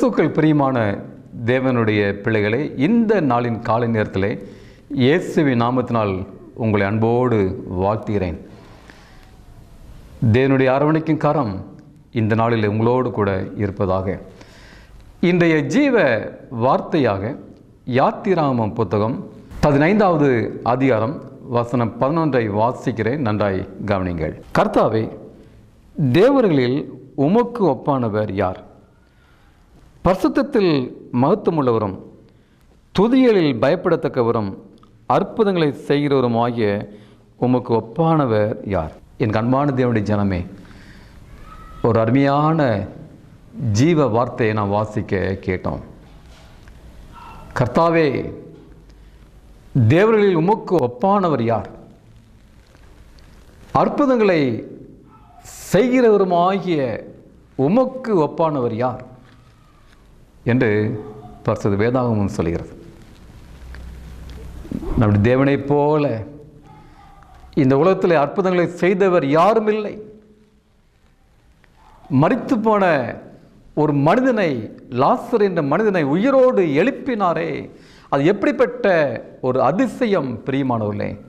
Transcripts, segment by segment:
கிறிஸ்துக்கள் பிரியமான தேவனுடைய பிள்ளைகளை இந்த நாளின் காலை நேரத்தில் இயேசுவின் நாமத்தினால் உங்களை அன்போடு வாழ்த்துகிறேன். தேவனுடைய அரவணைக்கும் கரம் இந்த நாளில் உங்களோடு கூட இருப்பதாக. இன்றைய ஜீவ வார்த்தையாக யாத்திராமம் புத்தகம் பதினைந்தாவது அதிகாரம் வசனம் பதினொன்றை வாசிக்கிறேன். நன்றாய் கவனிங்கள். கர்த்தாவே தேவர்களில் உமக்கு ஒப்பானவர் யார்? பரிசுத்தத்தில் மகத்துவமுள்ளவரும் துதியலில் பயப்படத்தக்கவரும் அற்புதங்களை செய்கிறவரும் ஆகிய உமக்கு ஒப்பானவர் யார்? என் அன்பான தேவனுடைய ஜனமே ஒரு அருமையான ஜீவ வார்த்தையை நான் வாசிக்க கேட்டோம். கர்த்தாவே தேவர்களில் உமக்கு ஒப்பானவர் யார்? அற்புதங்களை செய்கிறவருமாகிய உமக்கு ஒப்பானவர் யார்? என்று பரிசுத்த வேதாகமும் சொல்கிறது. நம்முடைய தேவனைப் போல இந்த உலகத்தில் அற்புதங்களை செய்தவர் யாரும் இல்லை. மறித்து போன ஒரு மனிதனை லாசர் என்ற மனிதனை உயிரோடு எழுப்பினாரே. அது எப்படிப்பட்ட ஒரு அதிசயம் பிரியமானவர்களே.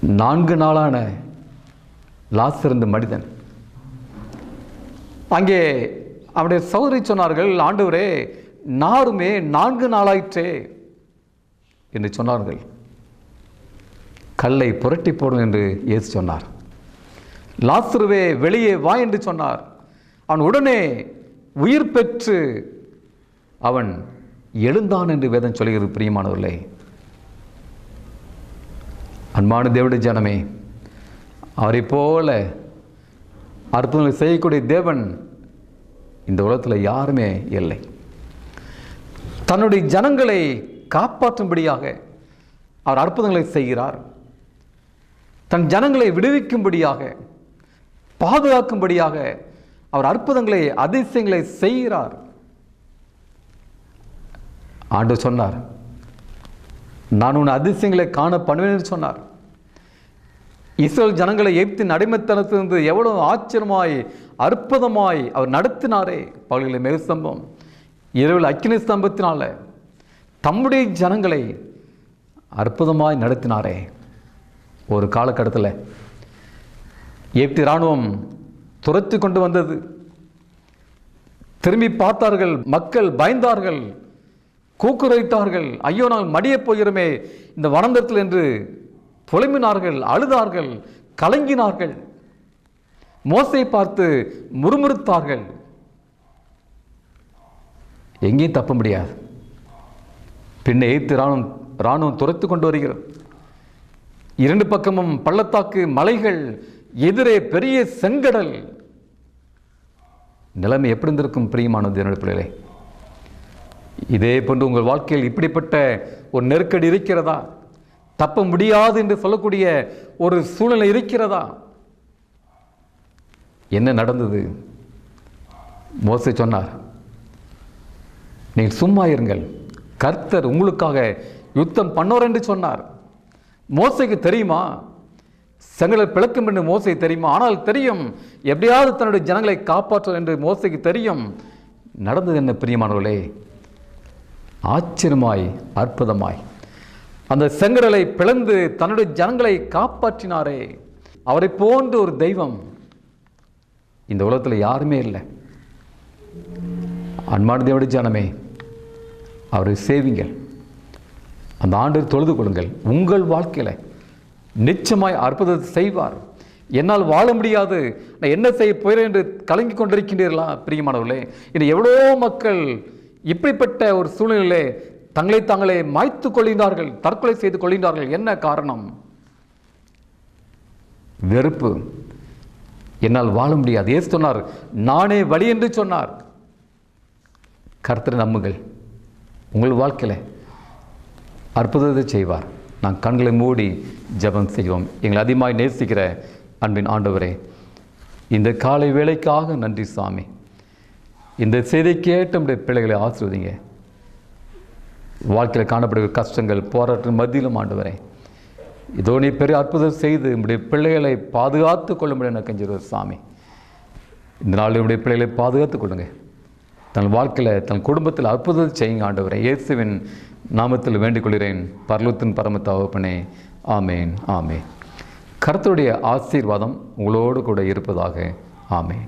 நான்கு நாளான லாசர் என்ற மனிதன். அங்கே அவருடைய சௌதரி சொன்னார்கள் ஆண்டவரே நாருமே நான்கு நாளாயிற்றே. என்று சொன்னார்கள். கல்லை புரட்டி போடும் என்று இயேசு சொன்னார். லாசுருவே வெளியே வா என்று சொன்னார். அவன் உடனே உயிர் பெற்று அவன் எழுந்தான் என்று வேதம் சொல்கிறது பிரியமானவர்களே. அன்பான தேவடைய ஜனமே அவரை போல அற்புதங்களை செய்யக்கூடிய தேவன் இந்த உலகத்தில் யாருமே இல்லை. தன்னுடைய ஜனங்களை காப்பாற்றும்படியாக அவர் அற்புதங்களை செய்கிறார். தன் ஜனங்களை விடுவிக்கும்படியாக பாதுகாக்கும்படியாக அவர் அற்புதங்களை அதிசயங்களை செய்கிறார். ஆண்டு சொன்னார் நான் உன் அதிசயங்களை காண பண்ணுவேன் என்று சொன்னார். இஸ்ரேல் ஜனங்களை எய்த்தின் அடிமைத்தனத்திலிருந்து எவ்வளவு ஆச்சரியமாய் அற்புதமாய் அவர் நடத்தினாரே. பகலில் மேகஸ்தம்பம். இரவில் அக்கினி ஸ்தம்பத்தினால தம்முடைய ஜனங்களை அற்புதமாய் நடத்தினாரே. ஒரு காலகட்டத்தில் ஏப்டி இராணுவம் துரத்தி கொண்டு வந்தது. திரும்பி பார்த்தார்கள் மக்கள் பயந்தார்கள் கூக்குரைத்தார்கள் ஐயோ நாங்கள் மடியப் போகிறோமே. இந்த வனந்தத்தில் என்று புலம்பினார்கள் அழுதார்கள் கலங்கினார்கள். மோசை பார்த்து முறுமுறுத்தார்கள். எங்கேயும் தப்ப முடியாது. பின்ன எய்த்து ராணுவம் ராணுவம் துரத்து கொண்டு வருகிறது. இரண்டு பக்கமும் பள்ளத்தாக்கு மலைகள் எதிரே பெரிய செங்கடல். நிலைமை எப்படி இருந்திருக்கும் பிரியமானது என்னுடைய பிள்ளைகளே? இதே போன்று உங்கள் வாழ்க்கையில் இப்படிப்பட்ட ஒரு நெருக்கடி இருக்கிறதா? தப்ப முடியாது என்று சொல்லக்கூடிய ஒரு சூழ்நிலை இருக்கிறதா? என்ன நடந்தது? மோசை சொன்னார் நீங்கள் சும்மா இருங்கள். கர்த்தர் உங்களுக்காக யுத்தம் பண்ணோர் என்று சொன்னார். மோசைக்கு தெரியுமா? செங்கலை பிளக்கும் என்று மோசை தெரியுமா? ஆனால் தெரியும். எப்படியாவது தன்னுடைய ஜனங்களை காப்பாற்றும் என்று மோசைக்கு தெரியும். நடந்தது என்ன பிரியமானவர்களே? ஆச்சரியமாய் அற்புதமாய். அந்த செங்கடலை பிளந்து தன்னுடைய ஜனங்களை காப்பாற்றினாரே. அவரை போன்ற ஒரு தெய்வம். இந்த உலகத்தில் யாருமே இல்லை. அன்பான தேவடி ஜனமே அவரை சேவிங்கள். அந்த ஆண்டு தொழுது கொள்ளுங்கள். உங்கள் வாழ்க்கையில் நிச்சயமாய் அற்புதத்தை செய்வார். என்னால் வாழ முடியாது. நான் என்ன செய்ய போகிறேன் என்று கலங்கி கொண்டிருக்கின்றீர்களா? பிரியமானவர்களே இன்னும் எவ்வளோ மக்கள் இப்படிப்பட்ட ஒரு சூழ்நிலையிலே தங்களை தாங்களே மாய்த்து கொள்கின்றார்கள் தற்கொலை செய்து கொள்கின்றார்கள். என்ன காரணம்? வெறுப்பு. என்னால் வாழ முடியாது. ஏசு சொன்னார் நானே வழி என்று சொன்னார். கர்த்தரை நம்புங்கள். உங்கள் வாழ்க்கையில் அற்புதத்தை செய்வார். நான் கண்களை மூடி ஜெபம் செய்வோம். எங்களை அதிகமாக நேசிக்கிற அன்பின் ஆண்டவரே இந்த காலை வேலைக்காக நன்றி சாமி. இந்த செய்தி கேட்டு நம்முடைய பிள்ளைகளை ஆசிர்வதிங்க. வாழ்க்கையில் காணப்படுகிற கஷ்டங்கள் போராட்டம் மத்தியிலும் ஆண்டவரே இதோ நீ பெரிய அற்புதம் செய்து நம்முடைய பிள்ளைகளை பாதுகாத்து கொள்ள எனக்கு கஞ்சிருவர் சாமி. இந்த நாள் நம்முடைய பிள்ளைகளை பாதுகாத்து கொள்ளுங்க. தன் வாழ்க்கையில் தன் குடும்பத்தில் அற்புதத்தை செய்யுங்க ஆண்டவரை. இயேசுவின் நாமத்தில் வேண்டிக் கொள்கிறேன் பரலத்தின் பரம தகப்பனே ஆமேன் ஆமேன். கருத்துடைய ஆசீர்வாதம் உங்களோடு கூட இருப்பதாக. ஆமேன்.